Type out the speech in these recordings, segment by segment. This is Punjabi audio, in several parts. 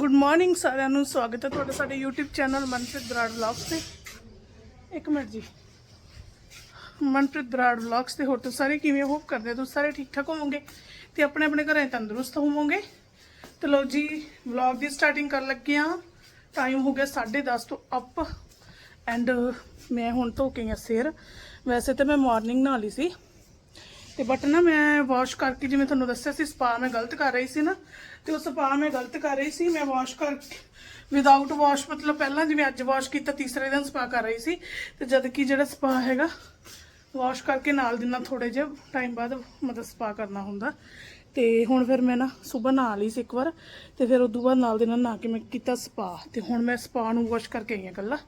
ਗੁੱਡ ਮਾਰਨਿੰਗ ਸਾਰਿਆਂ ਨੂੰ, ਸਵਾਗਤ ਹੈ ਤੁਹਾਡਾ ਸਾਡੇ YouTube channel Manpreet Brar vlogs ਤੇ। ਇੱਕ ਮਿੰਟ ਜੀ। ਮਨਪ੍ਰੀਤ ਬਰਾੜ ਵਲੌਗਸ ਤੇ ਹੋਰ ਤੁਸੀਂ ਸਾਰੇ ਕਿਵੇਂ ਹੋਪ ਕਰਦੇ ਹੋ ਤੁਸੀਂ ਸਾਰੇ ਠੀਕ ਠਾਕ ਹੋਵੋਗੇ? ਤੇ ਆਪਣੇ ਆਪਣੇ ਘਰਾਂ 'ਚ ਤੰਦਰੁਸਤ ਹੋਵੋਗੇ? ਤੇ ਲੋ ਜੀ ਵਲੌਗ ਦੀ ਸਟਾਰਟਿੰਗ ਕਰਨ ਲੱਗੇ ਆ ਟਾਈਮ ਹੋ ਗਿਆ 10:30 ਤੋਂ ਅਪ ਐਂਡ ਮੈਂ ਹੁਣ ਧੋ ਕੇ ਆ ਸਿਰ। ਵੈਸੇ ਤਾਂ ਮੈਂ ਮਾਰਨਿੰਗ ਨਹਾ ਲਈ ਸੀ। ਤੇ ਬਟ ਨਾ ਮੈਂ ਵਾਸ਼ ਕਰਕੇ ਜਿਵੇਂ ਤੁਹਾਨੂੰ ਦੱਸਿਆ ਸੀ ਸਪਾ ਮੈਂ ਗਲਤ ਕਰ ਰਹੀ ਸੀ ਨਾ, ਤੇ ਉਹ ਸਪਾ ਮੈਂ ਗਲਤ ਕਰ ਰਹੀ ਸੀ, ਮੈਂ ਵਾਸ਼ ਕਰ ਵਿਦਆਊਟ ਵਾਸ਼ ਮਤਲਬ ਪਹਿਲਾਂ ਜਿਵੇਂ ਅੱਜ ਵਾਸ਼ ਕੀਤਾ, ਤੀਸਰੇ ਦਿਨ ਸਪਾ ਕਰ ਰਹੀ ਸੀ, ਤੇ ਜਦ ਕਿ ਜਿਹੜਾ ਸਪਾ ਹੈਗਾ ਵਾਸ਼ ਕਰਕੇ ਨਾਲ ਦਿਨਾਂ ਨਾਲ ਥੋੜੇ ਜਿਹਾ ਟਾਈਮ ਬਾਅਦ ਮਤਲਬ ਸਪਾ ਕਰਨਾ ਹੁੰਦਾ। ਤੇ ਹੁਣ ਫਿਰ ਮੈਂ ਨਾ ਸਵੇਰ ਨਹਾ ਲਈ ਸੀ ਇੱਕ ਵਾਰ, ਤੇ ਫਿਰ ਉਦੋਂ ਬਾਅਦ ਨਾਲ ਦੇ ਨਾਲ ਨਹਾ ਕੇ ਮੈਂ ਕੀਤਾ ਸਪਾ ਤੇ ਹੁਣ ਮੈਂ ਸਪਾ ਨੂੰ ਵਾਸ਼ ਕਰਕੇ ਆਈ ਹਾਂ ਕੱਲਾ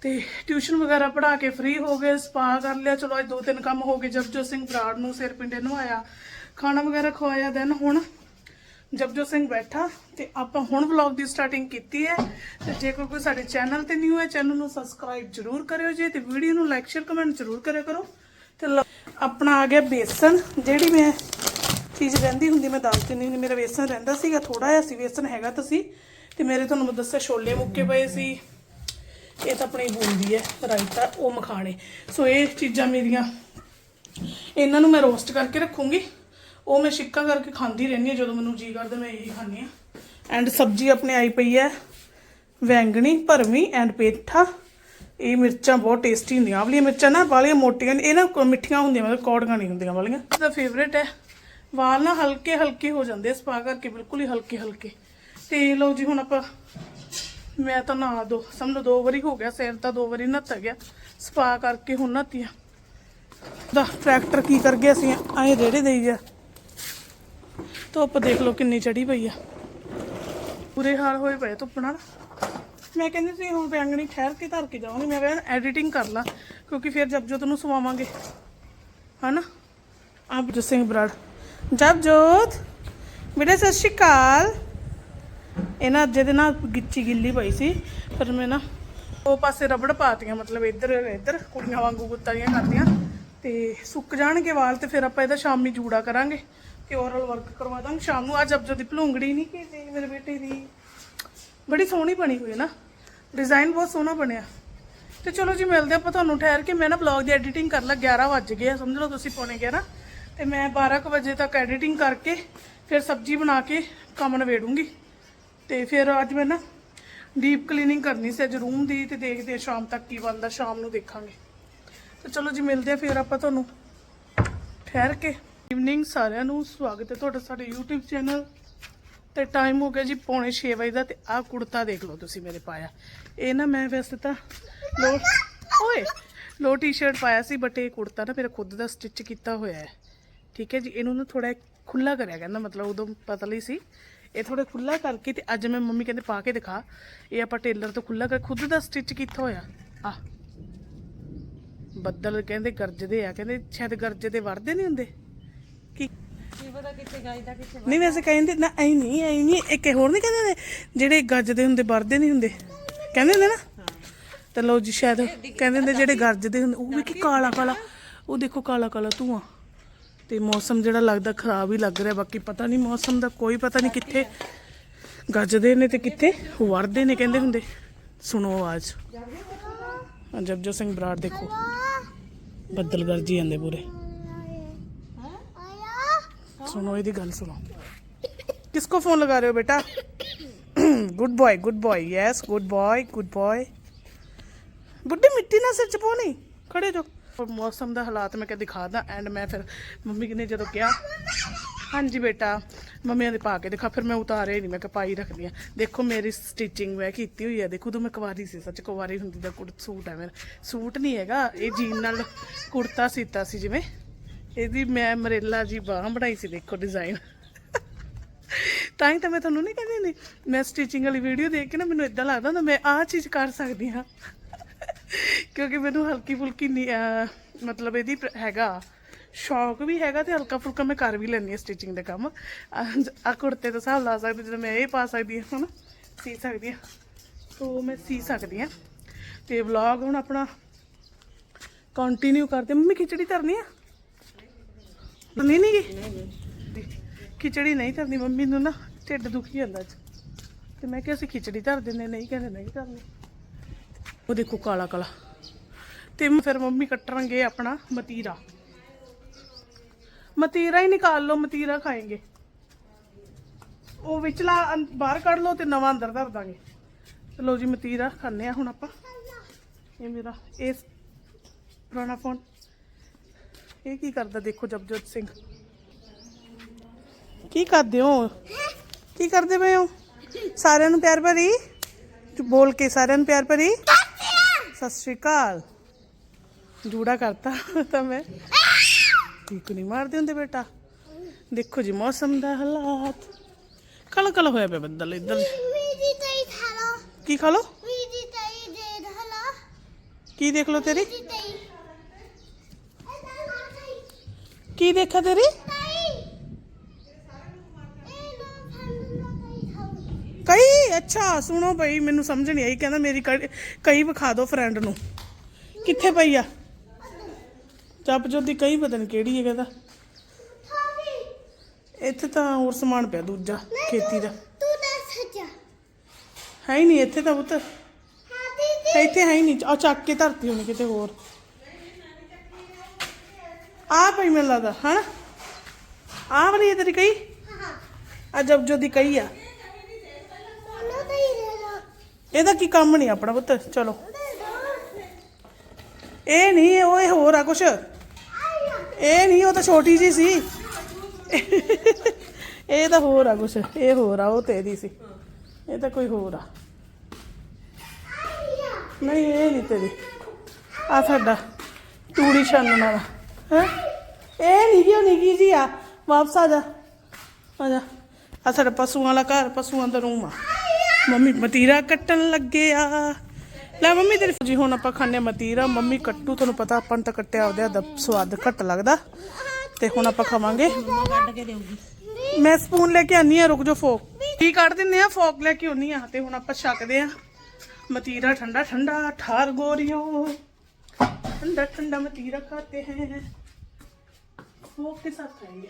ਤੇ ਟਿਊਸ਼ਨ ਵਗੈਰਾ ਪੜਾ ਕੇ ਫ੍ਰੀ ਹੋ ਗਏ ਸਪਾ ਕਰ ਲਿਆ। ਚਲੋ ਅੱਜ ਦੋ ਤਿੰਨ ਕੰਮ ਹੋ ਗਏ। ਜਪਜੋਤ ਸਿੰਘ ਬਰਾੜ ਨੂੰ ਸਿਰ ਪਿੰਡੇ ਨਵਾਇਆ ਖਾਣਾ ਵਗੈਰਾ ਖਵਾਇਆ। ਦੈਨ ਹੁਣ ਜਪਜੋਤ ਸਿੰਘ ਬੈਠਾ ਤੇ ਆਪਾਂ ਹੁਣ ਵਲੌਗ ਦੀ ਸਟਾਰਟਿੰਗ ਕੀਤੀ ਹੈ। ਤੇ ਜੇਕਰ ਕੋਈ ਸਾਡੇ ਚੈਨਲ ਤੇ ਨਿਊ ਹੈ ਚੈਨਲ ਨੂੰ ਸਬਸਕ੍ਰਾਈਬ ਜਰੂਰ ਕਰਿਓ ਜੀ ਤੇ ਵੀਡੀਓ ਨੂੰ ਲਾਈਕ ਸ਼ੇਅਰ ਕਮੈਂਟ ਜਰੂਰ ਕਰਿਆ ਕਰੋ। ਤੇ ਲਓ, ਆਪਣਾ ਆ ਗਿਆ ਬੇਸਨ। ਜਿਹੜੀ ਮੈਂ ਚੀਜ਼ ਰਹਿੰਦੀ ਹੁੰਦੀ ਮੈਂ ਦੱਸਦੀ ਨਹੀਂ ਮੇਰਾ ਬੇਸਨ ਰਹਿੰਦਾ ਸੀਗਾ। ਥੋੜਾ ਜਿਹਾ ਸੀ ਬੇਸਨ ਹੈਗਾ ਤੁਸੀਂ ਸੀ। ਤੇ ਮੇਰੇ ਤੁਹਾਨੂੰ ਮੈਂ ਦੱਸਿਆ ਛੋਲੇ ਮੁੱਕੇ ਪਏ ਸੀ। ਇਹ ਤਾਂ ਆਪਣੀ ਬੂੰਦੀ ਹੈ, ਰਾਇਤਾ, ਉਹ ਮਖਾਣੇ। ਸੋ ਇਹ ਚੀਜ਼ਾਂ ਮੇਰੀਆਂ। ਇਹਨਾਂ ਨੂੰ ਮੈਂ ਰੋਸਟ ਕਰਕੇ ਰੱਖੂੰਗੀ। ਉਹ ਮੈਂ ਛਿੱਕਾ ਕਰਕੇ ਖਾਂਦੀ ਰਹਿੰਦੀ ਹਾਂ, ਜਦੋਂ ਮੈਨੂੰ ਜੀ ਕਰਦਾ, ਮੈਂ ਇਹੀ ਖਾਂਦੀ ਹਾਂ। ਐਂਡ ਸਬਜ਼ੀ ਆਪਣੇ ਆਈ ਪਈ ਹੈ, ਵੈਂਗਣੀ, ਭਰਵੀਂ ਐਂਡ ਪੇਠਾ। ਇਹ ਮਿਰਚਾਂ ਬਹੁਤ ਟੇਸਟੀ ਹੁੰਦੀਆਂ। ਆਹ ਵਾਲੀਆਂ ਮਿਰਚਾਂ ਨਾ, ਵਾਲੀਆਂ ਮੋਟੀਆਂ ਇਹ ਨਾ ਮਿੱਠੀਆਂ ਹੁੰਦੀਆਂ, ਮਤਲਬ ਕੌੜੀਆਂ ਨਹੀਂ ਹੁੰਦੀਆਂ ਵਾਲੀਆਂ। ਇਹਦਾ ਫੇਵਰੇਟ ਹੈ। ਵਾਲ ਨਾ ਹਲਕੇ ਹਲਕੇ ਹੋ ਜਾਂਦੇ ਸਪਾ ਕਰਕੇ, ਬਿਲਕੁਲ ਹੀ ਹਲਕੇ ਹਲਕੇ ਤੇ ਲਓ ਜੀ, ਹੁਣ ਆਪਾਂ ਮੈਂ ਤਾਂ ਨਹਾ ਦੋ, ਸਮਝ ਲਓ ਦੋ ਵਾਰੀ ਹੋ ਗਿਆ, ਸਿਰ ਤਾਂ ਦੋ ਵਾਰੀ ਨਹਾਤਾ ਗਿਆ। ਸਪਾ ਕਰਕੇ ਹੁਣ ਨਹਾਤੀ ਆ ਦਾ ਟਰੈਕਟਰ ਕੀ ਕਰ ਗਿਆ ਸੀ? ਐਂ ਰੇੜੇ ਦੇਈ ਗਿਆ। ਧੁੱਪ ਦੇਖ ਲਓ ਕਿੰਨੀ ਚੜੀ ਪਈ ਆ। ਪੂਰੇ ਹਾਲ ਹੋਏ ਪਏ ਧੁੱਪ ਨਾਲ। ਮੈਂ ਕਹਿੰਦੀ ਸੀ, ਹੁਣ ਬੈਂਗਣੀ ਠਹਿਰ ਕੇ ਧਰ ਕੇ ਜਾਵਾਂਗੀ। ਮੈਂ ਕਹਿੰਦਾ ਐਡੀਟਿੰਗ ਕਰ ਲਾਂ, ਕਿਉਂਕਿ ਫਿਰ ਜਪਜੋਤ ਨੂੰ ਸਵਾਵਾਂਗੇ। ਹਨਾ? ਆਪ ਜੋ ਸਿੰਘ ਬਰਾੜ। ਜਪਜੋਤ, ਬੇਟਾ ਸਤਿ ਸ਼੍ਰੀ ਅਕਾਲ। ਇਹ ਨਾ ਜਿਹਦੇ ਨਾਲ ਗਿੱਚੀ ਗਿੱਲੀ ਪਈ ਸੀ, ਪਰ ਮੈਂ ਨਾ ਉਹ ਪਾਸੇ ਰਬੜ ਪਾਤੀਆਂ, ਮਤਲਬ ਇੱਧਰ ਇੱਧਰ ਕੁੜੀਆਂ ਵਾਂਗੂ ਗੁੱਤਾਂ ਕਰਦੀਆਂ ਤੇ ਸੁੱਕ ਜਾਣਗੇ ਵਾਲ ਤੇ ਫਿਰ ਆਪਾਂ ਇਹਦਾ ਸ਼ਾਮੀ ਜੂੜਾ ਕਰਾਂਗੇ ਤੇ ਓਰਲ ਵਰਕ ਕਰਵਾ ਦਾਂਗੇ। ਸ਼ਾਮ ਨੂੰ ਅੱਜ ਅਬਜੋ ਦੀ ਭਲੂੰਗੜੀ ਨਹੀਂ ਕੀਤੀ ਮੇਰੇ ਬੇਟੇ ਦੀ। ਬੜੀ ਸੋਹਣੀ ਬਣੀ ਹੋਈ ਹੈ ਨਾ। ਡਿਜ਼ਾਈਨ ਬਹੁਤ ਸੋਹਣਾ ਬਣਿਆ। ਤੇ ਚਲੋ ਜੀ, ਮਿਲਦੇ ਆਪਾਂ ਤੁਹਾਨੂੰ ਠਹਿਰ ਕੇ। ਮੈਂ ਨਾ ਬਲੌਗ ਦੀ ਐਡੀਟਿੰਗ ਕਰ ਲਾ 11 ਵੱਜ ਗਏ ਸਮਝ ਲਓ ਤੁਸੀਂ ਪੌਣੇ 11 ਤੇ ਮੈਂ 12 ਕੁ ਵਜੇ ਤੱਕ ਐਡੀਟਿੰਗ ਕਰਕੇ ਫਿਰ ਸਬਜ਼ੀ ਬਣਾ ਕੇ ਕੰਮ ਨਵੇੜੂੰਗੀ ਤੇ ਫਿਰ ਅੱਜ ਮੈਂ ਨਾ ਡੀਪ ਕਲੀਨਿੰਗ ਕਰਨੀ ਸੀ ਅੱਜ ਰੂਮ ਦੀ ਤੇ ਦੇਖਦੇ ਆ ਸ਼ਾਮ ਤੱਕ ਕੀ ਬਣਦਾ, ਸ਼ਾਮ ਨੂੰ ਦੇਖਾਂਗੇ। ਤੇ ਚਲੋ ਜੀ ਮਿਲਦੇ ਆ ਫਿਰ ਆਪਾਂ ਤੁਹਾਨੂੰ। ਠਹਿਰ ਕੇ। ਇਵਨਿੰਗ ਸਾਰਿਆਂ ਨੂੰ ਸਵਾਗਤ ਹੈ ਤੁਹਾਡਾ ਸਾਡੇ YouTube ਚੈਨਲ ਤੇ ਟਾਈਮ ਹੋ ਗਿਆ ਜੀ ਪੌਣੇ 6 ਵਜੇ ਦਾ ਤੇ ਆਹ ਕੁੜਤਾ ਦੇਖ ਲਓ ਤੁਸੀਂ ਮੇਰੇ ਪਾਇਆ। ਇਹ ਨਾ ਮੈਂ ਵੈਸੇ ਤਾਂ ਲੋ ਓਏ, ਲੋ ਟੀ-ਸ਼ਰਟ ਪਾਇਆ ਸੀ ਬਟ ਇਹ ਕੁੜਤਾ ਨਾ ਮੇਰਾ ਖੁਦ ਦਾ ਸਟਿਚ ਕੀਤਾ ਹੋਇਆ ਹੈ। ਠੀਕ ਹੈ ਜੀ, ਇਹਨੂੰ ਨਾ ਥੋੜਾ ਖੁੱਲਾ ਕਰਿਆ ਕਹਿੰਦਾ ਮਤਲਬ ਉਦੋਂ ਪਤਲੀ ਸੀ। ਇਹ ਥੋੜਾ ਖੁੱਲਾ ਕਰਕੇ ਤੇ ਅੱਜ ਮੈਂ ਮੰਮੀ ਕਹਿੰਦੇ ਪਾ ਕੇ ਦਿਖਾ। ਇਹ ਆਪਾਂ ਟੇਲਰ ਤੋਂ ਖੁੱਲਾ ਕਰ ਖੁਦ ਦਾ ਸਟਿਚ ਕੀਤਾ ਹੋਇਆ। ਆ ਬੱਦਲ ਕਹਿੰਦੇ ਗਰਜਦੇ ਆ ਕਹਿੰਦੇ ਸ਼ਾਇਦ ਗਰਜਦੇ ਵੜਦੇ ਨਹੀਂ ਹੁੰਦੇ। ਕੀ? ਕੀ ਪਤਾ ਕਿੱਥੇ ਗਾਇਦਾ ਕਿੱਥੇ ਨਹੀਂ ਵੈਸੇ ਕਹਿੰਦੇ ਨਾ ਐ ਨਹੀਂ ਐ ਨਹੀਂ ਇੱਕ ਹੋਰ ਨਹੀਂ ਕਹਿੰਦੇ ਜਿਹੜੇ ਗੱਜਦੇ ਹੁੰਦੇ ਵਰਦੇ ਨਹੀਂ ਹੁੰਦੇ। ਕਹਿੰਦੇ ਹੁੰਦੇ ਨਾ? ਤੇ ਲੋ ਜੀ ਸ਼ਾਇਦ ਕਹਿੰਦੇ ਹੁੰਦੇ ਜਿਹੜੇ ਗੱਜਦੇ ਹੁੰਦੇ ਉਹ ਵੀ ਕੀ ਕਾਲਾ ਕਾਲਾ। ਉਹ ਦੇਖੋ ਕਾਲਾ ਕਾਲਾ ਧੂਆਂ। ਤੇ ਮੌਸਮ ਜਿਹੜਾ ਲੱਗਦਾ ਖਰਾਬ ਹੀ ਲੱਗ ਰਿਹਾ ਬਾਕੀ ਪਤਾ ਨਹੀਂ ਮੌਸਮ ਦਾ ਕੋਈ ਪਤਾ ਨਹੀਂ ਕਿੱਥੇ ਗੱਜਦੇ ਨੇ ਤੇ ਕਿੱਥੇ ਵਰਦੇ ਨੇ ਕਹਿੰਦੇ ਹੁੰਦੇ ਸੁਣੋ ਆਵਾਜ਼ ਹਾਂ ਜਪਜੋ ਸਿੰਘ ਬਰਾੜ ਦੇਖੋ ਬੱਦਲ ਗਰਜੀ ਜਾਂਦੇ ਪੂਰੇ सुनो यदि गल सुनो किसको फोन लगा रहे हो बेटा good boy good boy yes good boy good boy बुड्ढी मिट्टी ना सिर च पानी खड़े जो ਔਰ ਮੌਸਮ ਦਾ ਹਾਲਾਤ ਮੈਂ ਕਹਿੰਦੇ ਦਿਖਾ ਦਾਂ ਐਂਡ ਮੈਂ ਫਿਰ ਮੰਮੀ ਨੇ ਜਦੋਂ ਕਿਹਾ, ਹਾਂਜੀ ਬੇਟਾ ਮੰਮੀ ਨੇ ਪਾ ਕੇ ਦਿਖਾ। ਫਿਰ ਮੈਂ ਉਤਾਰੇ ਨਹੀਂ, ਮੈਂ ਕਿ ਪਾਈ ਰੱਖਦੀ ਆ ਦੇਖੋ ਮੇਰੀ ਸਟਿਚਿੰਗ ਮੈਂ ਕੀਤੀ ਹੋਈ ਆ, ਦੇਖੋ ਤੋਂ ਮੈਂ ਕੁਵਾਰੀ ਸੀ, ਸੱਚ ਕੁਵਾਰੀ ਹੁੰਦੀ ਦਾ ਕੁੜ, ਸੂਟ ਹੈ ਮੇਰਾ। ਸੂਟ ਨਹੀਂ ਹੈਗਾ, ਇਹ ਜੀਨ ਨਾਲ ਕੁੜਤਾ ਸੀਤਾ ਸੀ ਜਿਵੇਂ। ਇਹਦੀ ਮੈਂ ਮਰੇਲਾ ਜੀ ਬਾਹ ਬਣਾਈ ਸੀ, ਦੇਖੋ ਡਿਜ਼ਾਈਨ ਤਾਂ ਹੀ ਤਾਂ ਮੈਂ ਤੁਹਾਨੂੰ ਨਹੀਂ ਕਹਿੰਦੀ ਨਹੀਂ ਮੈਂ ਸਟਿਚਿੰਗ ਵਾਲੀ ਵੀਡੀਓ ਦੇਖ ਕੇ ਨਾ ਮੈਨੂੰ ਇਦਾਂ ਲੱਗਦਾ ਹੁੰਦਾ, ਮੈਂ ਆਹ ਚੀਜ਼ ਕਰ ਸਕਦੀ ਹਾਂ। ਕਿਉਂਕਿ ਮੈਨੂੰ ਹਲਕੀ ਫੁਲਕੀ ਮਤਲਬ ਇਹਦੀ ਹੈਗਾ, ਸ਼ੌਕ ਵੀ ਹੈਗਾ ਤੇ ਹਲਕਾ ਫੁਲਕਾ ਮੈਂ ਕਰ ਵੀ ਲੈਂਦੀ ਹਾਂ ਸਟਿਚਿੰਗ ਦਾ ਕੰਮ। ਆ ਕੁੜਤੇ ਦਾ ਹਿਸਾਬ ਲਾ ਸਕਦੀ ਜਦੋਂ ਮੈਂ ਇਹ ਪਾ ਸਕਦੀ ਹਾਂ, ਹਨਾ, ਸੀ ਸਕਦੀ ਹਾਂ ਸੋ ਮੈਂ ਸੀ ਸਕਦੀ ਹਾਂ। ਤੇ ਵਲੌਗ ਹੁਣ ਆਪਣਾ ਕੰਟੀਨਿਊ ਕਰਦੇ। ਮੰਮੀ, ਖਿਚੜੀ ਧਰਨੀ ਆ? ਨਹੀਂ ਨਹੀਂ ਖਿਚੜੀ ਨਹੀਂ ਧਰਨੀ, ਮੰਮੀ ਨੂੰ ਨਾ ਢਿੱਡ ਦੁਖੀ ਜਾਂਦਾ ਅੱਜ। ਤੇ ਮੈਂ ਕਿਹਾ, ਅਸੀਂ ਖਿਚੜੀ ਧਰ ਦਿੰਦੇ ਨਹੀਂ ਕਹਿੰਦੇ ਨਹੀਂ ਧਰਨੀ। ਉਹ ਦੇਖੋ ਕਾਲਾ ਕਾਲਾ। ਤੇ ਫਿਰ ਮੰਮੀ ਕੱਟਣਗੇ ਆਪਣਾ ਮਤੀਰਾ। ਮਤੀਰਾ ਹੀ ਨਿਕਾਲ ਲਓ, ਮਤੀਰਾ ਖਾਏਗੇ। ਉਹ ਵਿਚਲਾ ਬਾਹਰ ਕੱਢ ਲਓ ਤੇ ਨਵਾਂ ਅੰਦਰ ਧਰ ਦਾਂਗੇ। ਚਲੋ ਜੀ ਮਤੀਰਾ ਖਾਣੇ ਆ ਹੁਣ ਆਪਾਂ। ਇਹ ਮੇਰਾ, ਇਹ ਪੁਰਾਣਾ ਫੋਨ ਇਹ ਕੀ ਕਰਦਾ ਦੇਖੋ ਜਪਜੋਤ ਸਿੰਘ। ਕੀ ਕਰਦੇ ਹੋ? ਕੀ ਕਰਦੇ ਪਏ ਹੋ? ਸਾਰਿਆਂ ਨੂੰ ਪਿਆਰ ਭਰੀ? ਬੋਲ ਕੇ ਸਾਰਿਆਂ ਨੂੰ ਪਿਆਰ ਭਰੀ? ਸਤਿ ਸ਼੍ਰੀ ਅਕਾਲ। ਜੂੜਾ ਕਰਤਾ ਤਾਂ ਮੈਂ। ਠੀਕ ਨਹੀਂ ਮਾਰਦੇ ਹੁੰਦੇ ਬੇਟਾ। ਦੇਖੋ ਜੀ ਮੌਸਮ ਦਾ ਹਾਲਾਤ। ਕਲ ਕਲ ਹੋਇਆ ਪਿਆ ਬੱਦਲ ਇੱਧਰ। ਤਈ ਕੀ ਖਾ ਲੋ ਵੀਦੀ ਤਈ ਦੇ ਧਲਾ ਕੀ ਦੇਖ ਲੋ ਤੇਰੀ? ਕੀ ਦੇਖਾ ਤੇਰੀ? ਅੱਛਾ ਸੁਣੋ ਭਾਈ ਮੈਨੂੰ ਸਮਝ ਨਹੀਂ ਆਈ। ਕਹਿੰਦਾ ਮੇਰੀ ਕਈ ਵਿਖਾ ਦਿਓ ਫਰੈਂਡ ਨੂੰ। ਕਿੱਥੇ ਪਈ ਆ? ਚੱਪ ਦੀ ਕਈ ਪਤਾ ਨਹੀਂ ਕਿਹੜੀ ਹੈ ਕਹਿੰਦਾ। ਇੱਥੇ ਤਾਂ ਹੋਰ ਸਮਾਨ ਪਿਆ ਦੂਜਾ ਖੇਤੀ ਦਾ। ਤੂੰ ਦੱਸ ਸੱਚਾ। ਹੈ ਹੀ ਨਹੀਂ ਇੱਥੇ ਤਾਂ ਪੁੱਤ। ਇੱਥੇ ਹੈ ਹੀ ਨਹੀਂ। ਆ ਚੱਕ ਕੇ ਧਰਤੀ ਹੋਣੀ ਕਿਤੇ ਹੋਰ। ਆ ਪਈ ਮੈਨੂੰ ਲੱਗਦਾ ਹਨਾ? ਆ ਵਾਲੀ ਤੇਰੀ ਕਈ ਹਾਂ। ਆ ਜਬ ਜੋ ਦੀ ਕਈ ਆ। ਇਹਦਾ ਕੀ ਕੰਮ ਨਹੀਂ ਆਪਣਾ ਪੁੱਤ? ਚਲੋ। ਇਹ ਨਹੀਂ, ਉਹ ਇਹ ਹੋਰ ਆ ਕੁਛ। ਇਹ ਨਹੀਂ, ਉਹ ਤਾਂ ਛੋਟੀ ਜੀ ਸੀ। ਇਹ ਤਾਂ ਹੋਰ ਆ ਕੁਛ। ਇਹ ਹੋਰ ਆ, ਉਹ ਤੇਰੀ ਸੀ। ਇਹ ਤਾਂ ਕੋਈ ਹੋਰ ਆ। ਨਹੀਂ, ਇਹ ਨਹੀਂ ਤੇਰੀ। ਆ ਸਾਡਾ ਤੂੜੀ ਛਾਨਣ ਵਾਲਾ ਹੈ? ਇਹ ਨਹੀਂ ਉਹ ਨਿੱਕੀ ਜੀ ਆ। ਵਾਪਸ ਆ ਜਾ। ਆ ਜਾ। ਆ ਸਾਡਾ ਪਸ਼ੂਆਂ ਵਾਲਾ ਘਰ, ਪਸ਼ੂਆਂ ਦਾ ਰੂਮ ਆ। ਮੰਮੀ ਮਤੀਰਾ ਕੱਟਣ ਲੱਗੇ ਆ ਲੈ ਮੰਮੀ ਤੇਰੀ ਜੀ ਹੁਣ ਆਪਾਂ ਖਾਣੇ ਮਤੀਰਾ ਮੰਮੀ ਕੱਟੂ ਤੁਹਾਨੂੰ ਪਤਾ ਆਪਾਂ ਨੂੰ ਤਾਂ ਕੱਟਿਆ ਉਹਦਾ ਦਾ ਸਵਾਦ ਘੱਟ ਲੱਗਦਾ ਤੇ ਹੁਣ ਆਪਾਂ ਖਾਵਾਂਗੇ ਮੰਮਾ ਕੱਢ ਕੇ ਦੇਊਗੀ ਮੈਂ ਸਪੂਨ ਲੈ ਕੇ ਆਨੀ ਆ ਰੁਕ ਜਾ ਫੋਕ ਕੀ ਕੱਢ ਦਿੰਨੇ ਆ ਫੋਕ ਲੈ ਕੇ ਆਉਣੀ ਆ ਤੇ ਹੁਣ ਆਪਾਂ ਛਕਦੇ ਆ ਮਤੀਰਾ ਠੰਡਾ ਠੰਡਾ ਠਾਰ ਗੋਰੀਓ ठंडा ठंडा मतीरा खाते हैं फोक के साथ खाएंगे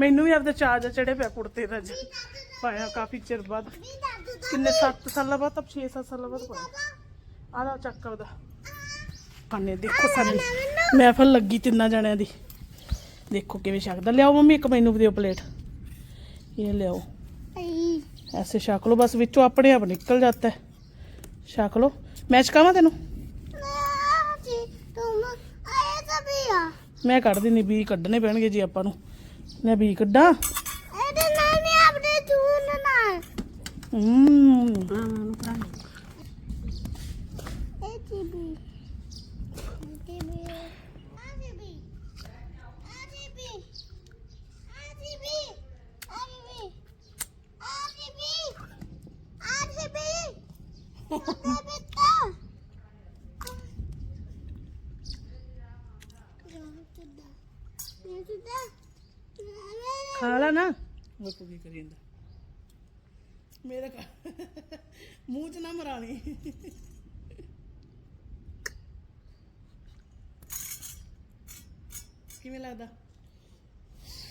ਮੈਨੂੰ ਵੀ ਆਪਦਾ ਚਾਰਜ ਚੜੇ ਪਿਆ ਕੁੜਤੇ ਦਾ ਅੱਜ ਪਾਇਆ ਕਾਫੀ ਚਿਰ ਬਾਅਦ। ਵੀ ਕਿੰਨੇ 7 ਸਾਲਾਂ ਬਾਅਦ ਤਾਂ 6-7 ਸਾਲਾਂ ਬਾਅਦ ਪਾਇਆ। ਆ ਲਓ ਚੱਕ ਉਹਦਾ ਦੇਖੋ ਸਾਡੀ ਮਹਿਫਲ ਲੱਗੀ ਤਿੰਨਾਂ ਜਣਿਆਂ ਦੀ। ਦੇਖੋ ਕਿਵੇਂ ਛਕਦਾ। ਲਿਆਓ ਮੰਮੀ ਇੱਕ ਮੈਨੂੰ ਵੀ ਦਿਓ ਪਲੇਟ। ਇਹ ਲਿਆਓ। ਐਸੇ ਛਕ ਲਓ ਬਸ ਵਿੱਚੋਂ ਆਪਣੇ ਆਪ ਨਿਕਲ ਜਾਂਦਾ ਹੈ। ਛਕ ਲਓ। ਮੈਂ ਛਕਾਵਾਂ ਤੈਨੂੰ? ਵੀ ਮੈਂ ਕੱਢ ਦਿੰਨੀ ਬੀ ਕੱਢਣੇ ਪੈਣਗੇ ਜੀ ਆਪਾਂ ਨੂੰ। ਮੈਂ ਬੀ ਕੱਢਾਂ। ਇਹਦੇ ਨਾਲ ਨਹੀਂ ਆਪਣੇ ਚੂਨ ਨਾਲ। ਹਾਂ ਨੂੰ ਭਰਾ ਇਹ ਟੀਬੀ ਇਹ ਟੀਬੀ ਆ ਟੀਬੀ ਆ ਟੀਬੀ ਆ ਟੀਬੀ ਆ ਟੀਬੀ ਆ ਟੀਬੀ ਆ ਟੀਬੀ ਬੇਟਾ ਖਾ ਲਾ ਨਾ ਉਹ ਕਰੀ ਜਾਂਦਾ ਮੇਰਾ ਕ- ਮੂੰਹ ਚ ਨਾ ਮਰਾਣੀ ਕਿਵੇਂ ਲੱਗਦਾ?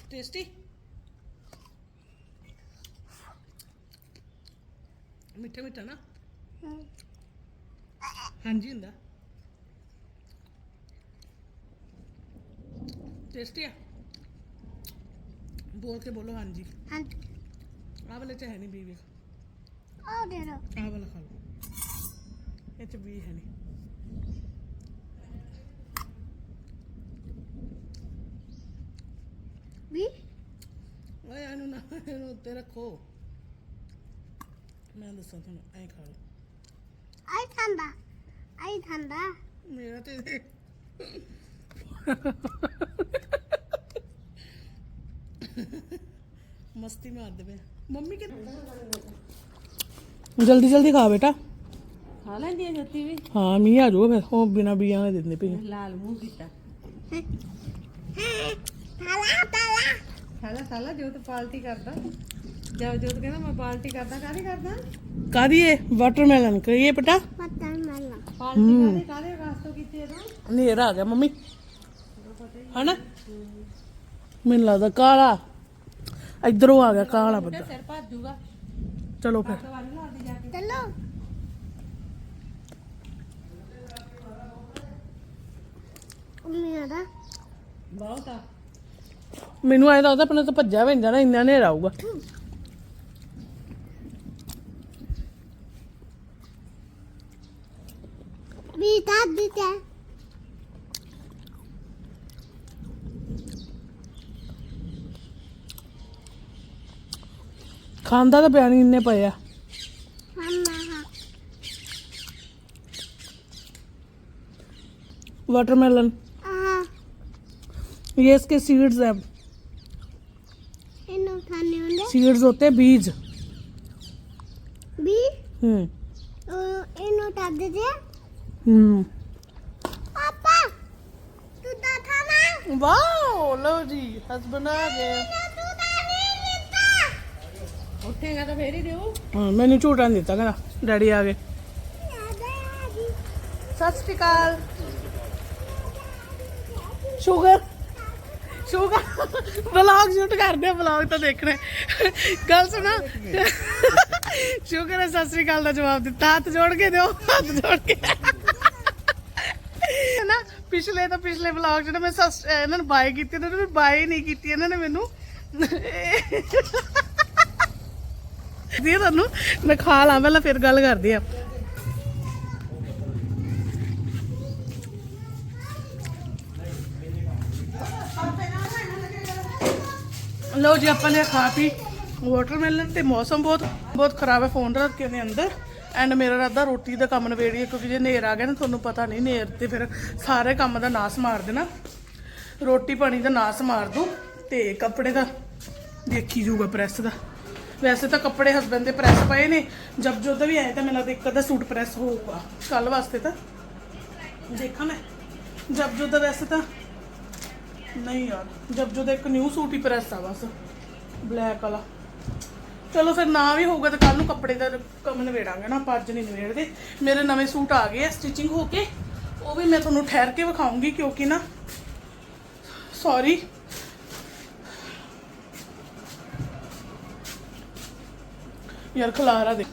ਟੇਸਟੀ ਮਿੱਠਾ ਮਿੱਠਾ ਨਾ? ਹਾਂਜੀ ਹੁੰਦਾ। ਟੇਸਟੀ ਆ? ਬੋਲ ਕੇ ਬੋਲੋ ਹਾਂਜੀ। ਹਾਂ ਆਹ ਵਾਲੇ ਚ ਹੈ ਨਹੀਂ ਬੀ ਵੇਖ। ਆ ਦੇ ਰੋ ਆਹ ਵਾਲਾ ਖਾ ਲਓ। ਇਹ ਚ ਵੀ ਹੈ ਨਹੀਂ ਵੀ? ਓਏ ਇਹਨੂੰ ਨਾ ਇਹਨੂੰ ਉੱਤੇ ਰੱਖੋ। ਮੈਂ ਦੱਸਾਂ ਤੁਹਾਨੂੰ ਐਂ ਖਾ ਲਓ। ਆਈ ਠੰਡਾ ਆਈ ਠੰਡਾ ਮੇਰਾ ਤੇ ਮਸਤੀ ਮਾਰਦੇ ਪਏ ਮੰਮੀ ਕਿ ਜਲਦੀ ਜਲਦੀ ਖਾ ਬੇਟਾ। ਖਾ ਲੈਂਦੀ ਹੈ ਜੋਤੀ ਵੀ? ਹਾਂ ਮੀਂਹ ਆ ਜਾਊਗਾ ਫਿਰ। ਉਹ ਬਿਨਾ ਬੀਆਂ ਦੇ ਦਿੰਦੇ ਪਈ ਲਾਲ ਮੂੰਹ ਕੀਤਾ। ਤਾਲਾ ਤਾਲਾ ਖਾਲਾ ਖਾਲਾ ਜੋਤ ਪਾਲਟੀ ਕਰਦਾ। ਜਦ ਜੋਤ ਕਹਿੰਦਾ ਮੈਂ ਪਾਲਟੀ ਕਰਦਾ। ਕਾਹਦੀ ਕਰਦਾ? ਕਾਦੀ ਏ? ਵਾਟਰਮੈਲਨ ਕਰੀਏ ਬੇਟਾ। ਪਤਾ ਮਲਾ ਪਾਲਟੀ ਕਾਹਦੇ ਕਾਹਦੇ ਵਾਸਤੇ ਕੀਤੀ ਇਹ ਤੂੰ? ਹਨੇਰਾ ਆ ਗਿਆ ਮੰਮੀ। ਹਨਾ? ਮੈਨੂੰ ਲੱਗਦਾ ਕਾਲਾ। ਇਧਰੋਂ ਆ ਗਿਆ ਕਾਲਾ ਬੱਦਾ। ਸਿਰ ਭੱਜ ਜੂਗਾ। ਚਲੋ ਫਿਰ। ਚਲੋ। ਮੇਰਾ ਬਹੁਤ ਆ। ਮੈਨੂੰ ਐਂ ਲੱਗਦਾ ਆਪਣੇ ਤਾਂ ਭੱਜਿਆ ਵੀ ਜਾਣਾ ਇੰਨਾ ਹਨੇਰਾ ਆਊਗਾ। ਵੀ ਤੇ ਖਾਂਦਾ ਤਾਂ ਪਿਆ ਨਹੀਂ ਇੰਨੇ ਪਏ ਆ ਹੰਨਾ ਹਾਂ वाटरमेलन ਆ ये इसके सीड्स हैं ਇਹਨੂੰ ਖਾਣੇ ਹੁੰਦੇ सीड्स होते हैं बीज ਵੀ हम्म ਉਹ ਇਹਨੂੰ ਦਾਦੀ ਦੇ हम्म ਪਾਪਾ ਤੂੰ ਤਾਂ ਖਾਣਾ वाओ लो जी हस्बैंड आ गए ਤੂੰ ਤਾਂ ਨਹੀਂ ਦਿੱਤਾ ਤਾਂ ਫੇਰ ਹੀ ਦਿਓ। ਹਾਂ, ਮੈਨੂੰ ਝੂਟਾ ਨਹੀਂ ਦਿੱਤਾ, ਕਹਿੰਦਾ, ਡੈਡੀ ਆ ਗਏ। ਸਤਿ ਸ਼੍ਰੀ ਅਕਾਲ। ਸ਼ੂਗਰ। ਸ਼ੂਗਰ। ਵਲੌਗ ਸ਼ੂਟ ਕਰਦੇ ਆ, ਵਲੌਗ ਤਾਂ ਦੇਖਣਾ। ਗੱਲ ਸੁਣਾ। ਸ਼ੂਗਰ ਹੈ ਸਤਿ ਸ਼੍ਰੀ ਅਕਾਲ ਦਾ ਜਵਾਬ ਦਿੱਤਾ। ਹੱਥ ਜੋੜ ਕੇ ਦਿਓ, ਹੱਥ ਜੋੜ ਕੇ। ਨਾ? ਪਿਛਲੇ ਤਾਂ ਪਿਛਲੇ ਵਲੌਗ ਜਿਹੜਾ ਮੈਂ ਸਸ- ਇਹਨਾਂ ਨੂੰ ਬਾਏ ਕੀਤੀ, ਇਹਨਾਂ ਨੇ ਬਾਏ ਨਹੀਂ ਕੀਤੀ, ਇਹਨਾਂ ਨੇ ਮੈਨੂੰ। ਦੀ ਤੁਹਾਨੂੰ? ਮੈਂ ਖਾ ਲਾਂ, ਪਹਿਲਾਂ ਫਿਰ ਗੱਲ ਕਰਦੇ ਆ। ਲਓ ਜੀ, ਆਪਾਂ ਨੇ ਖਾ ਪੀ। ਵਾਟਰਮੈਲਨ ਤੇ ਮੌਸਮ ਬਹੁਤ ਬਹੁਤ ਖਰਾਬ ਹੈ ਫੋਨ ਰੱਖ ਕੇ ਨੇ ਅੰਦਰ। ਐਂਡ ਮੇਰਾ ਰਾਦਾ ਰੋਟੀ ਦਾ ਕੰਮ ਨਵੇੜੀਏ, ਕਿਉਂਕਿ ਜੇ ਨੇਰ ਆ ਗਿਆ ਨਾ, ਤੁਹਾਨੂੰ ਪਤਾ ਨਹੀਂ, ਨੇਰ ਤੇ ਫਿਰ ਸਾਰੇ ਕੰਮ ਦਾ ਨਾਸ ਮਾਰ ਦੇਣਾ। ਰੋਟੀ ਪਾਣੀ ਦਾ ਨਾਸ ਮਾਰ ਦੂੰ ਤੇ ਕੱਪੜੇ ਦਾ ਦੇਖੀ ਜੂਗਾ ਪ੍ਰੈਸ ਦਾ। ਵੈਸੇ ਤਾਂ ਕੱਪੜੇ ਹਸਬੰਦ ਦੇ ਪ੍ਰੈਸ ਪਏ ਨੇ। ਜਬ ਜੋਦਾ ਵੀ ਆਏ ਤਾਂ ਮੈਨੂੰ ਲੱਗਦਾ ਇੱਕ ਅੱਧਾ ਸੂਟ ਪ੍ਰੈਸ ਹੋਊਗਾ। ਕੱਲ ਵਾਸਤੇ ਤਾਂ। ਦੇਖਾਂ ਮੈਂ। ਜਬ ਜੋਦਾ ਵੈਸੇ ਤਾਂ ਨਹੀਂ ਯਾਰ। ਜਬ ਜਦ ਇੱਕ ਨਿਊ ਸੂਟ ਹੀ ਪ੍ਰੈਸ ਆ ਬਸ। ਬਲੈਕ ਵਾਲਾ। ਚਲੋ ਫਿਰ ਨਾ ਵੀ ਹੋਊਗਾ ਤਾਂ ਕੱਲ ਨੂੰ ਕੱਪੜੇ ਦਾ ਕੰਮ ਨਵੇੜਾਂਗੇ ਨਾ। ਆਪਾਂ ਅੱਜ ਨਹੀਂ ਨਵੇੜਦੇ ਮੇਰੇ ਨਵੇਂ ਸੂਟ ਆ ਗਏ ਆ ਸਟਿਚਿੰਗ ਹੋ ਕੇ। ਉਹ ਵੀ ਮੈਂ ਤੁਹਾਨੂੰ ਠਹਿਰ ਕੇ ਵਿਖਾਉਂਗੀ ਕਿਉਂਕਿ ਨਾ ਸੌਰੀ ਯਾਰ ਖਲਾਰਾ ਦੇ।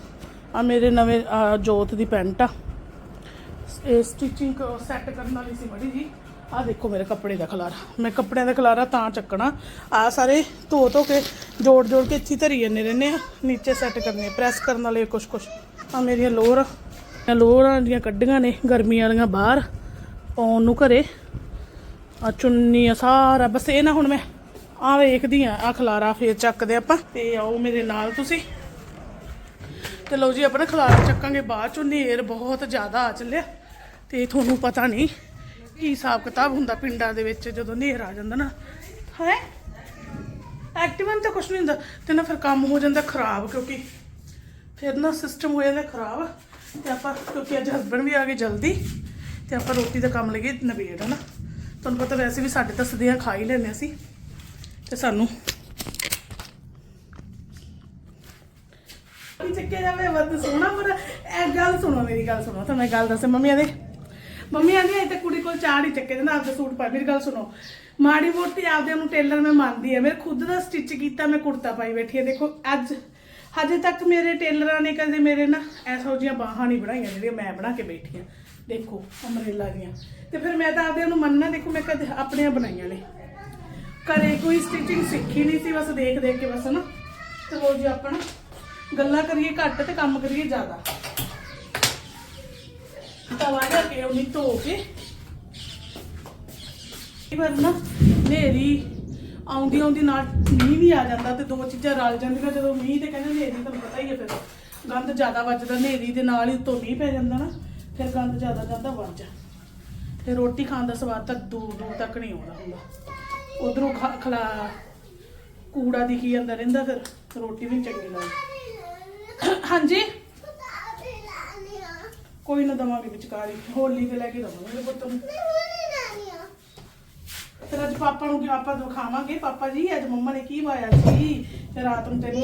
ਆ ਮੇਰੇ ਨਵੇਂ ਜੋਤ ਦੀ ਪੈਂਟ ਆ। ਇਹ ਸਟਿਚਿੰਗ ਸੈੱਟ ਕਰਨ ਵਾਲੀ ਸੀ ਮੜੀ ਜੀ। ਆ ਦੇਖੋ ਮੇਰੇ ਕੱਪੜੇ ਦਾ ਖਲਾਰਾ। ਮੈਂ ਕੱਪੜਿਆਂ ਦਾ ਖਲਾਰਾ ਤਾਂ ਚੱਕਣਾ। ਆ ਸਾਰੇ ਧੋ ਧੋ ਕੇ, ਜੋੜ ਜੋੜ ਕੇ ਇੱਥੇ ਧਰੀ ਜਾਂਦੇ ਰਹਿੰਦੇ ਆ। ਨੀਚੇ ਸੈੱਟ ਕਰਨੇ ਪ੍ਰੈਸ ਕਰਨ ਵਾਲੇ ਕੁਛ ਕੁਛ। ਆ ਮੇਰੀਆਂ ਲੋਅਰ ਆ ਲੋਰਾਂ ਦੀਆਂ ਕੱਢੀਆਂ ਨੇ ਗਰਮੀਆਂ ਵਾਲੀਆਂ ਬਾਹਰ, ਪਾਉਣ ਨੂੰ ਘਰੇ। ਆ ਚੁੰਨੀ ਆ ਸਾਰਾ, ਬਸ ਇਹ ਨਾ ਹੁਣ ਮੈਂ ਆ ਵੇਖਦੀ ਆ ਆ ਖਲਾਰਾ ਫੇਰ ਚੱਕਦੇ ਆਪਾਂ। ਤੇ ਆਓ ਮੇਰੇ ਨਾਲ ਤੁਸੀਂ। ਤੇ ਲਓ ਜੀ, ਆਪਾਂ ਆਪਣਾ ਖਲਾਰਾ ਚੱਕਾਂਗੇ ਬਾਅਦ ਚੋਂ, ਨੇਰ ਬਹੁਤ ਜ਼ਿਆਦਾ ਆ ਚੱਲਿਆ। ਤੇ ਤੁਹਾਨੂੰ ਪਤਾ ਨਹੀਂ ਕੀ ਹਿਸਾਬ ਕਿਤਾਬ ਹੁੰਦਾ ਪਿੰਡਾਂ ਦੇ ਵਿੱਚ, ਜਦੋਂ ਨੇਰ ਆ ਜਾਂਦਾ ਨਾ। ਹੈ? ਐਕਟਿਵਨ ਤਾਂ ਕੁਛ ਨਹੀਂ ਹੁੰਦਾ, ਤੇ ਨਾ ਫਿਰ ਕੰਮ ਹੋ ਜਾਂਦਾ ਖਰਾਬ, ਕਿਉਂਕਿ ਫਿਰ ਨਾ ਸਿਸਟਮ ਹੋ ਜਾਂਦਾ ਖਰਾਬ। ਤੇ ਆਪਾਂ, ਕਿਉਂਕਿ ਅੱਜ ਹਸਬੰਡ ਵੀ ਆ ਗਏ ਜਲਦੀ, ਤੇ ਆਪਾਂ ਰੋਟੀ ਦਾ ਕੰਮ ਲਗੇ ਨਵੇੜ ਹਨਾ ਤੁਹਾਨੂੰ ਪਤਾ ਵੈਸੇ ਵੀ ਸਾਡੇ ਤਾਂ ਸਦੀਆਂ ਖਾ ਹੀ ਲੈਂਦੇ ਅਸੀਂ, ਤੇ ਸਾਨੂੰ ਕੀ ਚੱਕਿਆ ਜਾਵੇ ਵੱਧ ਸੋਹਣਾ ਪਰ ਇਹ ਗੱਲ ਸੁਣੋ ਮੇਰੀ ਗੱਲ ਸੁਣੋ ਤੁਹਾਨੂੰ ਇੱਕ ਗੱਲ ਦੱਸੇ। ਮੰਮੀ ਆਦੇ, ਮੰਮੀ ਆਂਦੀ ਐ ਤੇ ਕੁੜੀ ਕੋਲ ਚਾਹ ਨਹੀਂ ਚੱਕੇ ਦੇ ਨਾਲ ਦਾ ਸੂਟ ਪਾ ਮੇਰੀ ਗੱਲ ਸੁਣੋ, ਮਾੜੀ ਮੋਟੀ ਆਪਦੇ ਨੂੰ ਟੇਲਰ ਮੈਂ ਮੰਨਦੀ ਐ ਮੇਰੇ ਖੁਦ ਦਾ ਸਟਿਚ ਕੀਤਾ, ਮੈਂ ਕੁੜਤਾ ਪਾਈ ਬੈਠੀ ਐ ਦੇਖੋ, ਅੱਜ, ਹਜੇ ਤੱਕ ਮੇਰੇ ਟੇਲਰਾਂ ਨੇ ਕਦੇ ਮੇਰੇ ਨਾ ਐਸੋ ਜੀਆਂ ਬਾਹਾਂ ਨਹੀਂ ਬਣਾਈਆਂ, ਜਿਹੜੀਆਂ ਮੈਂ ਬਣਾ ਕੇ ਬੈਠੀ ਆ। ਦੇਖੋ, ਅਮਰੇਲਾ ਦੀਆਂ। ਤੇ ਫਿਰ ਮੈਂ ਤਾਂ ਆਪਦੇ ਨੂੰ ਮੰਨਣਾ, ਦੇਖੋ, ਮੈਂ ਕਦੇ ਆਪਣੀਆਂ ਬਣਾਈਆਂ ਨੇ। ਘਰੇ ਕੋਈ ਸਟਿਚਿੰਗ ਸਿੱਖੀ ਨਹੀਂ ਸੀ, ਬਸ ਦੇਖ ਦੇਖ ਕੇ ਬਸ ਨਾ। ਤੇ ਰੋਜ਼ ਆਪਾਂ ਗੱਲਾਂ ਕਰੀਏ ਘੱਟ ਤੇ ਕੰਮ ਕਰੀਏ ਜ਼ਿਆਦਾ। ਤਵਾ ਲਿਆ ਕੇ ਉਹਨੀ ਧੋ ਕੇ। ਕਈ ਨੇਰੀ ਆਉਂਦੀ ਆਉਂਦੀ ਨਾਲ ਮੀਂਹ ਵੀ ਆ ਜਾਂਦਾ ਤੇ ਦੋ ਚੀਜ਼ਾਂ ਰਲ ਜਾਂਦੀਆਂ। ਜਦੋਂ ਮੀਂਹ ਤੇ ਕਹਿੰਦੇ ਨੇਰੀ ਤੁਹਾਨੂੰ ਪਤਾ ਹੀ ਹੈ ਫਿਰ। ਗੰਦ ਜ਼ਿਆਦਾ ਵੱਜਦਾ ਨੇਰੀ ਦੇ ਨਾਲ ਹੀ ਉੱਤੋਂ ਮੀਂਹ ਪੈ ਜਾਂਦਾ ਨਾ, ਫਿਰ ਗੰਦ ਜ਼ਿਆਦਾ ਜਾਂਦਾ ਵੱਜ ਤੇ ਰੋਟੀ ਖਾਣ ਦਾ ਸਵਾਦ ਤਾਂ ਦੂਰ ਦੂਰ ਤੱਕ ਨਹੀਂ ਆਉਂਦਾ ਹੁੰਦਾ। ਉਧਰੋਂ ਖਲਾ ਕੂੜਾ ਦਿਖੀ ਜਾਂਦਾ ਰਹਿੰਦਾ ਫਿਰ, ਰੋਟੀ ਵੀ ਨੀ ਚੰਗੀ ਲੱਗਦੀ। ਹਾਂਜੀ? ਕੋਈ ਨਾ ਦਵਾਂਗੇ ਵਿਚਕਾਰ ਹੀ ਹੋਲੀ ਤੇ ਲੈ ਕੇ ਦਵਾਂਗੇ ਪੁੱਤ ਨੂੰ। ਫਿਰ ਅੱਜ ਪਾਪਾ ਨੂੰ ਕਿ ਆਪਾਂ ਦਿਖਾਵਾਂਗੇ? ਪਾਪਾ ਜੀ ਅੱਜ ਮੰਮਾ ਨੇ ਕੀ ਪਾਇਆ ਸੀ? ਤੇ ਰਾਤ ਨੂੰ ਤੈਨੂੰ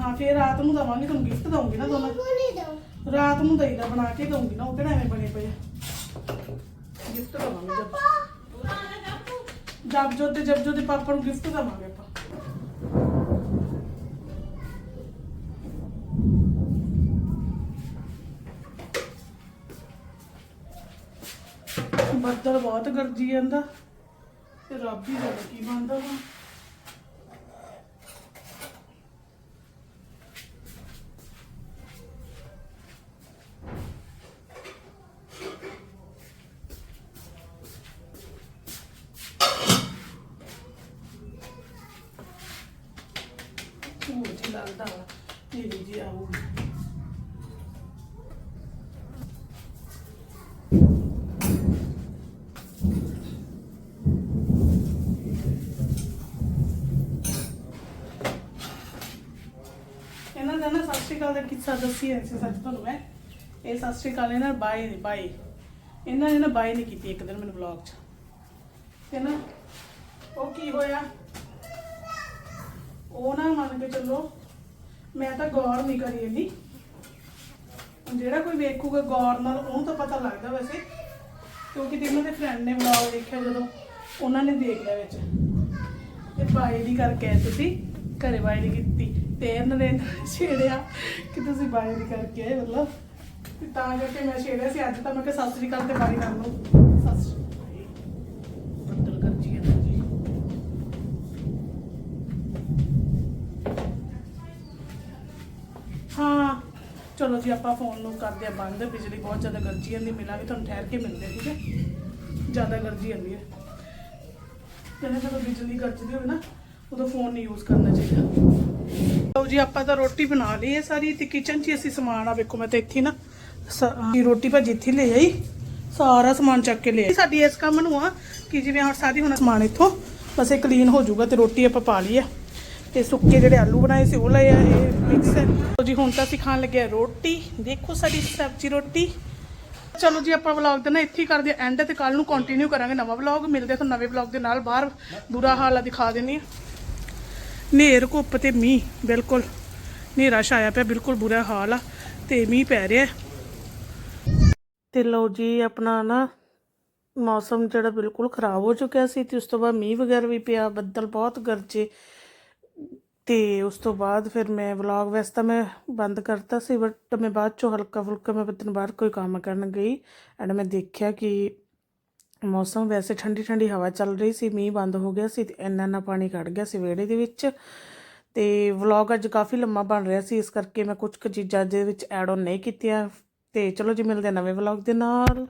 ਹਾਂ ਫਿਰ ਰਾਤ ਨੂੰ ਦਵਾਂਗੇ ਤੁਹਾਨੂੰ ਗਿਫਟ ਦਵਾਂਗੀ ਨਾ ਦੋਨਾਂ ਰਾਤ ਨੂੰ ਦਈਦਾ ਬਣਾ ਕੇ ਦਊਂਗੀ ਨਾ ਉਹ ਕਿਹੜਾ ਐਵੇਂ ਬਣੇ ਪਏ ਗਿਫਟ ਦਵਾਂਗੇ ਜਦ ਜਬ ਜੋ ਤੇ ਜਬ ਜੋ ਦੇ ਪਾਪਾ ਨੂੰ ਗਿਫਟ ਦਵਾਂਗੇ ਆਪਾਂ। ਬੱਦਲ ਬਹੁਤ ਗਰਜੀ ਜਾਂਦਾ ਤੇ ਰੱਬ ਹੀ ਜਾਣੇ ਕੀ ਬਣਦਾ ਵਾ। ਝੂਠ ਹੀ ਲੱਗਦਾ ਵਾ ਤੇਰੀ ਜੀ ਆਊਗੀ ਇਹਨਾਂ ਦਾ ਨਾ ਸਤਿ ਸ਼੍ਰੀ ਦੱਸੀ ਐ ਸੱਚ ਤੁਹਾਨੂੰ ਮੈਂ ਇਹ ਸਤਿ ਸ਼੍ਰੀ ਅਕਾਲ, ਇਹਨਾਂ ਬਾਈ ਬਾਈ। ਇਹਨਾਂ ਨੇ ਨਾ ਬਾਈ ਨਹੀਂ ਕੀਤੀ ਇੱਕ ਦਿਨ ਮੈਨੂੰ ਵਲੌਗ 'ਚ। ਤੇ ਨਾ ਉਹ ਕੀ ਹੋਇਆ? ਉਹ ਨਾ ਮੰਨ ਕੇ ਚੱਲੋ, ਮੈਂ ਤਾਂ ਗੌਰ ਨਹੀਂ ਕਰੀ ਇੰਨੀ। ਜਿਹੜਾ ਕੋਈ ਵੇਖੂਗਾ ਗੌਰ ਨਾਲ, ਉਹਨੂੰ ਤਾਂ ਪਤਾ ਲੱਗਦਾ ਵੈਸੇ, ਕਿਉਂਕਿ ਤੇ ਉਹਨਾਂ ਦੇ ਫਰੈਂਡ ਨੇ ਵਲੌਗ ਦੇਖਿਆ ਜਦੋਂ, ਉਹਨਾਂ ਨੇ ਦੇਖ ਲਿਆ ਵਿੱਚ। ਤੇ ਬਾਈ ਦੀ ਕਰਕੇ ਆਏ ਤੁਸੀਂ ਘਰੇ ਬਾਈ ਦੀ ਕੀਤੀ ਤੇ ਇਹਨਾਂ ਨੇ ਛੇੜਿਆ ਕਿ ਤੁਸੀਂ ਬਾਈ ਦੀ ਕਰਕੇ ਆਏ ਮਤਲਬ। ਤੇ ਤਾਂ ਕਰਕੇ ਮੈਂ ਛੇੜਿਆ ਸੀ ਅੱਜ ਤਾਂ ਮੈਂ ਕਿਹਾ ਸਤਿ ਸ੍ਰੀ ਅਕਾਲ ਤੇ ਬਾਈ ਕਰ ਲਓ। ਸਤਿ ਸ੍ਰੀ ਅਕਾਲ। ਬੱਦਲ ਗਰਜੀ ਹੈ ਨਾ ਜੀ। ਹਾਂ ਚਲੋ ਜੀ ਆਪਾਂ ਫੋਨ ਨੂੰ ਕਰਦੇ ਆ ਬੰਦ ਬਿਜਲੀ ਬਹੁਤ ਜ਼ਿਆਦਾ ਗਰਜੀ ਜਾਂਦੀ ਮਿਲਾਂਗੇ ਤੁਹਾਨੂੰ ਠਹਿਰ ਕੇ ਮਿਲਦੇ ਆ, ਠੀਕ ਹੈ? ਜ਼ਿਆਦਾ ਗਰਜੀ ਜਾਂਦੀ ਹੈ। ਕਹਿੰਦੇ ਜਦੋਂ ਬਿਜਲੀ ਗਰਜਦੀ ਹੋਵੇ ਨਾ ਉਦੋਂ ਫੋਨ ਨਹੀਂ ਯੂਜ਼ ਕਰਨਾ ਚਾਹੀਦਾ। ਲਓ ਜੀ, ਆਪਾਂ ਤਾਂ ਰੋਟੀ ਬਣਾ ਲਈ ਹੈ ਸਾਰੀ ਤੇ ਕਿਚਨ 'ਚ ਅਸੀਂ ਸਮਾਨ ਆ, ਵੇਖੋ ਮੈਂ ਤਾਂ ਇੱਥੇ ਨਾ ਰੋਟੀ ਭਾਜੀ ਇੱਥੇ ਲੈ ਆਈ। ਸਾਰਾ ਸਮਾਨ ਚੱਕ ਕੇ ਲੈ ਆਈ। ਸਾਡੀ ਇਸ ਕੰਮ ਨੂੰ ਆ ਕਿ ਜਿਵੇਂ ਹੁਣ ਸਾਰੀ ਹੁਣ ਸਮਾਨ ਇੱਥੋਂ ਬਸ ਇਹ ਕਲੀਨ ਹੋ ਜਾਊਗਾ ਤੇ ਰੋਟੀ ਆਪਾਂ ਪਾ ਲਈ ਆ। ਤੇ ਸੁੱਕੇ ਜਿਹੜੇ ਆਲੂ ਬਣਾਏ ਸੀ ਉਹ ਲਏ ਆ, ਇਹ ਮਿਕਸ ਹੈ। ਲਓ ਜੀ, ਹੁਣ ਤਾਂ ਅਸੀਂ ਖਾਣ ਲੱਗੇ ਆ ਰੋਟੀ। ਦੇਖੋ ਸਾਡੀ ਸਬਜ਼ੀ ਰੋਟੀ। ਚਲੋ ਜੀ, ਆਪਾਂ ਵਲੌਗ ਦੇ ਨਾ ਇੱਥੇ ਹੀ ਕਰਦੇ ਐਂਡ ਤੇ ਕੱਲ ਨੂੰ ਕੰਟੀਨਿਊ ਕਰਾਂਗੇ ਨਵਾਂ ਵਲੌਗ ਮਿਲਦੇ ਤੁਹਾਨੂੰ ਨਵੇਂ ਵਲੌਗ ਦੇ ਨਾਲ। ਬਾਹਰ ਬੁਰਾ ਹਾਲ ਆ, ਦਿਖਾ ਦਿੰਨੀ ਆ ਨੇਰ ਘੁੱਪ ਤੇ ਮੀਂਹ, ਬਿਲਕੁਲ। ਹਨੇਰਾ ਛਾਇਆ ਪਿਆ, ਬਿਲਕੁਲ ਬੁਰਾ ਹਾਲ ਆ, ਤੇ ਮੀਂਹ ਪੈ ਰਿਹਾ। ਤੇ ਲਓ ਜੀ, ਆਪਣਾ ਨਾ ਮੌਸਮ ਜਿਹੜਾ ਬਿਲਕੁਲ ਖਰਾਬ ਹੋ ਚੁੱਕਿਆ ਸੀ, ਤੇ ਉਸ ਤੋਂ ਬਾਅਦ ਮੀਂਹ ਵਗੈਰਾ ਵੀ ਪਿਆ, ਬੱਦਲ ਬਹੁਤ ਗਰਜੇ। ਤੇ ਉਸ ਤੋਂ ਬਾਅਦ ਫਿਰ ਮੈਂ ਵਲੌਗ ਵੈਸੇ ਤਾਂ ਮੈਂ ਬੰਦ ਕਰਤਾ ਸੀ, ਬਟ ਮੈਂ ਬਾਅਦ ਚੋਂ ਹਲਕਾ ਫੁਲਕਾ ਮੈਂ ਦਿਨ ਬਾਹਰ ਕੋਈ ਕੰਮ ਕਰਨ ਗਈ ਐਂਡ ਮੈਂ ਦੇਖਿਆ ਕਿ ਮੌਸਮ ਵੈਸੇ ਠੰਡੀ ਠੰਡੀ ਹਵਾ ਚੱਲ ਰਹੀ ਸੀ, ਮੀਂਹ ਬੰਦ ਹੋ ਗਿਆ ਸੀ ਤੇ ਇੰਨਾ ਇੰਨਾ ਪਾਣੀ ਕੱਢ ਗਿਆ ਸੀ ਵਿਹੜੇ ਦੇ ਵਿੱਚ। ਤੇ ਵਲੌਗ ਅੱਜ ਕਾਫੀ ਲੰਮਾ ਬਣ ਰਿਹਾ ਸੀ, ਇਸ ਕਰਕੇ ਮੈਂ ਕੁਝ ਕੁ ਚੀਜ਼ਾਂ ਦੇ ਵਿੱਚ ਐਡ ਆਨ ਨਹੀਂ ਕੀਤੀਆਂ। ਤੇ ਚਲੋ ਜੀ, ਮਿਲਦੇ ਹਾਂ ਨਵੇਂ ਵਲੌਗ ਦੇ ਨਾਲ।